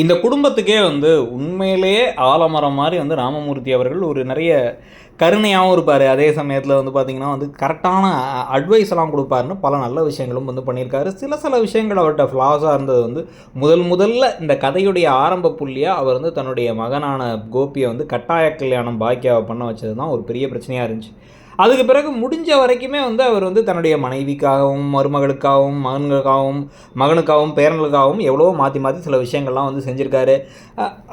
இந்த குடும்பத்துக்கே வந்து உண்மையிலேயே ஆலமரம் மாதிரி வந்து ராமமூர்த்தி அவர்கள் ஒரு நிறைய கருணையாகவும் இருப்பார். அதே சமயத்தில் வந்து பார்த்திங்கன்னா வந்து கரெக்டான அட்வைஸ் எல்லாம் கொடுப்பாருன்னு பல நல்ல விஷயங்களும் வந்து பண்ணியிருக்காரு. சில சில விஷயங்கள் அவர்கிட்ட ஃப்ளாஸாக இருந்தது வந்து முதல் முதல்ல இந்த கதையுடைய ஆரம்ப புள்ளியாக அவர் வந்து தன்னுடைய மகனான கோபியை வந்து கட்டாய கல்யாணம் பாக்கியாவை பண்ண வச்சது தான் ஒரு பெரிய பிரச்சனையாக இருந்துச்சு. அதுக்கு பிறகு முடிஞ்ச வரைக்குமே வந்து அவர் வந்து தன்னுடைய மனைவிக்காகவும் மருமகளுக்காகவும் மகன்களுக்காகவும் மகனுக்காகவும் பேரனுக்காகவும் எவ்வளவோ மாற்றி மாற்றி சில விஷயங்கள்லாம் வந்து செஞ்சுருக்காரு.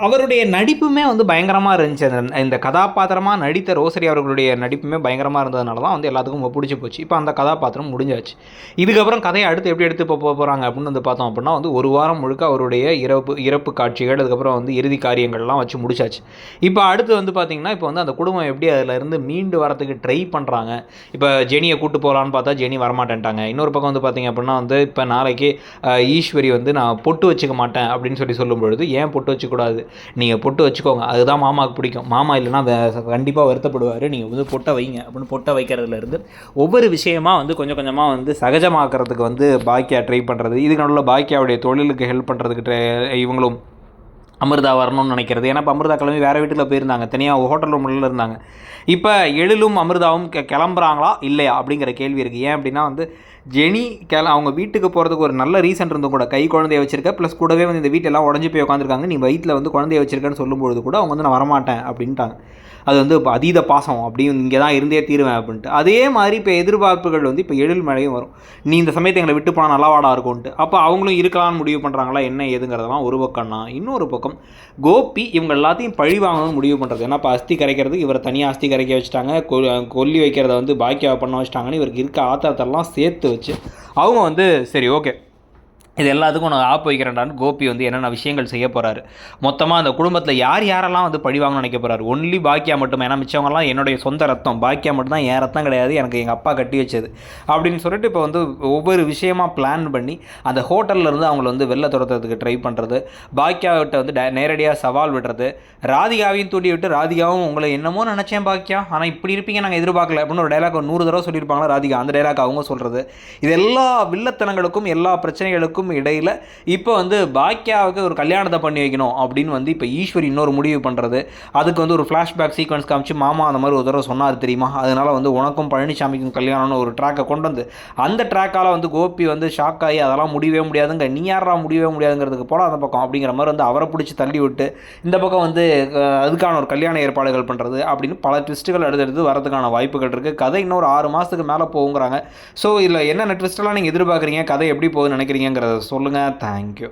அவருடைய நடிப்புமே வந்து பயங்கரமாக இருந்துச்சு. அந்த இந்த கதாபாத்திரமாக நடித்த ரோசரி அவர்களுடைய நடிப்புமே பயங்கரமாக இருந்ததுனால தான் வந்து எல்லாத்துக்கும் ரொம்ப பிடிச்சி போச்சு. இப்போ அந்த கதாபாத்திரம் முடிஞ்சாச்சு. இதுக்கப்புறம் கதையை அடுத்து எப்படி எடுத்து இப்போ போக போகிறாங்க அப்படின்னு வந்து பார்த்தோம் அப்படின்னா வந்து ஒரு வாரம் முழுக்க அவருடைய இறப்பு இறப்பு காட்சிகள் அதுக்கப்புறம் வந்து இறுதி காரியங்கள்லாம் வச்சு முடிச்சாச்சு. இப்போ அடுத்து வந்து பார்த்திங்கன்னா இப்போ வந்து அந்த குடும்பம் எப்படி அதில் இருந்து மீண்டு வரத்துக்கு ட்ரை பண்ண பண்ணுறாங்க இப்போ ஜெனியை கூட்டு போகலான்னு பார்த்தா ஜெனி வரமாட்டேன்ட்டாங்க. இன்னொரு பக்கம் வந்து பார்த்திங்க அப்படின்னா வந்து இப்போ நாளைக்கு ஈஸ்வரி வந்து நான் பொட்டு வச்சுக்க மாட்டேன் அப்படின்னு சொல்லி சொல்லும் பொழுது ஏன் பொட்டு வச்சுக்கூடாது நீங்கள் பொட்டு வச்சுக்கோங்க. அதுதான் மாமாவுக்கு பிடிக்கும். மாமா இல்லைன்னா கண்டிப்பாக வருத்தப்படுவார். நீங்கள் வந்து பொட்டை வைங்க. அப்படின்னு பொட்டை வைக்கிறதுலேருந்து ஒவ்வொரு விஷயமா வந்து கொஞ்சம் கொஞ்சமாக வந்து சகஜமாக்குறதுக்கு வந்து பாக்கியா ட்ரை பண்ணுறது இதுக்கு நடுவில் பாக்கியாவுடைய தொழிலுக்கு ஹெல்ப் பண்ணுறதுக்கு ட்ரை இவங்களும் அமிர்தா வரணும்னு நினைக்கிறது. ஏன்னா இப்போ அமிர்தா கிளம்பி வேறு வீட்டில் போயிருந்தாங்க. தனியாக ஹோட்டல் ரூமில் இருந்தாங்க. இப்போ எழிலும் அமிர்தாவும் க கிளம்புறாங்களா? இல்லையா? அப்படிங்கிற கேள்வி இருக்குது ஏன் அப்படின்னா வந்து ஜெனி கிள அவங்க வீட்டுக்கு போகிறதுக்கு ஒரு நல்ல ரீசன் இருந்தும் கூட கை குழந்தைய வச்சிருக்க ப்ளஸ் கூடவே வந்து இந்த வீட்டெல்லாம் உடஞ்சி போய் உட்காந்துருக்காங்க நீ வயிற்றில் வந்து குழந்தைய வச்சிருக்கேன்னு சொல்லும்பொழுது கூட அவங்க வந்து நான் வரமாட்டேன் அப்படின்ட்டாங்க. அது வந்து இப்போ அதீத பாசம். அப்படின்னு இங்கே தான் இருந்தே தீருவேன் அப்படின்ட்டு. அதே மாதிரி இப்போ எதிர்பார்ப்புகள் வந்து இப்போ எழில் மழையும் வரும். நீ இந்த சமயத்தை எங்களை விட்டு போனால் நல்லாவாடா இருக்கும்ன்ட்டு அப்போ அவங்களும் இருக்கலாம்னு முடிவு பண்ணுறாங்களா என்ன ஏதுங்கிறதெல்லாம் ஒரு பக்கம்னா இன்னொரு பக்கம் கோபி இவங்க எல்லாத்தையும் பழி வாங்கணும்னு முடிவு பண்ணுறது ஏன்னா இப்போ அஸ்தி கரைக்கிறதுக்கு இவரை தனியாக அஸ்தி கரைக்க வச்சுட்டாங்க. கொ- கொல்லி வைக்கிறத வந்து பாக்கியாவை பண்ண வச்சுட்டாங்கன்னு இவருக்கு இருக்க ஆத்திரத்தெல்லாம் சேர்த்து வச்சு அவங்க வந்து சரி ஓகே. இது எல்லாத்துக்கும் நான் ஆப் வைக்கிறேன்டான்னு கோபி வந்து என்னென்ன விஷயங்கள் செய்ய போகிறாரு மொத்தமாக அந்த குடும்பத்தில் யார் யாரெல்லாம் வந்து பழிவாங்கன்னு நினைக்க போகிறாரு ஒன்லி பாக்கியா மட்டும்? ஏன்னா மிச்சவங்கலாம் என்னுடைய சொந்த ரத்தம். பாக்கியா மட்டும் தான் என் ரத்தம் கிடையாது எனக்கு எங்கள் அப்பா கட்டி வச்சது. அப்படின்னு சொல்லிட்டு இப்போ வந்து ஒவ்வொரு விஷயமாக பிளான் பண்ணி அந்த ஹோட்டல்லேருந்து அவங்கள வந்து வெளில துரத்துறதுக்கு ட்ரை பண்ணுறது பாக்கியாவிட்ட வந்து டே- நேரடியாக சவால் விடுறது. ராதிகாவையும் தூண்டி விட்டு ராதிகாவும் உங்களை என்னமோ நினச்சேன் பாக்கியா. ஆனால் இப்படி இருப்பீங்க நாங்கள் எதிர்பார்க்கல அப்படின்னு ஒரு டைலாக் நூறு தடவை சொல்லியிருப்பாங்களா ராதிகா? அந்த டைலாக் அவங்க சொல்கிறது இது எல்லா வில்லத்தனங்களுக்கும் எல்லா பிரச்சனைகளுக்கும் இடையில் இப்போ வந்து பாக்கியாவுக்கு ஒரு கல்யாணத்தை பண்ணி வைக்கணும் அப்படின்னு வந்து இப்போ ஈஸ்வரி இன்னொரு முடிவு பண்ணுறது அதுக்கு வந்து ஒரு ஃப்ளாஷ்பேக் சீக்வன்ஸ் காமிச்சு மாமா அந்த மாதிரி ஒரு தடவை சொன்னார் தெரியுமா? அதனால் வந்து உனக்கும் பழனிசாமிக்கும் கல்யாணம்னு ஒரு ட்ராக்கை கொண்டு வந்து அந்த ட்ராக்கால் வந்து கோபி வந்து ஷாக் ஆகி அதெல்லாம் முடியவே முடியாதுங்க. நீ யாரா முடியவே முடியாதுங்கிறதுக்கு போல அந்த பக்கம். அப்படிங்கிற மாதிரி வந்து அவரை பிடிச்சி தள்ளி விட்டு இந்த பக்கம் வந்து அதுக்கான ஒரு கல்யாண ஏற்பாடுகள் பண்ணுறது அப்படின்னு பல ட்விஸ்ட்டுகள் எடுத்து வரதுக்கான வாய்ப்புகள் இருக்குது கதை இன்னொரு ஆறு மாதத்துக்கு மேலே போகுங்கிறாங்க. ஸோ இதில் என்னென்ன ட்விஸ்டெல்லாம் நீங்கள் எதிர்பார்க்குறீங்க? கதை எப்படி போகுதுன்னு நினைக்கிறீங்கிறத சொல்லுங்கள் தேங்க்யூ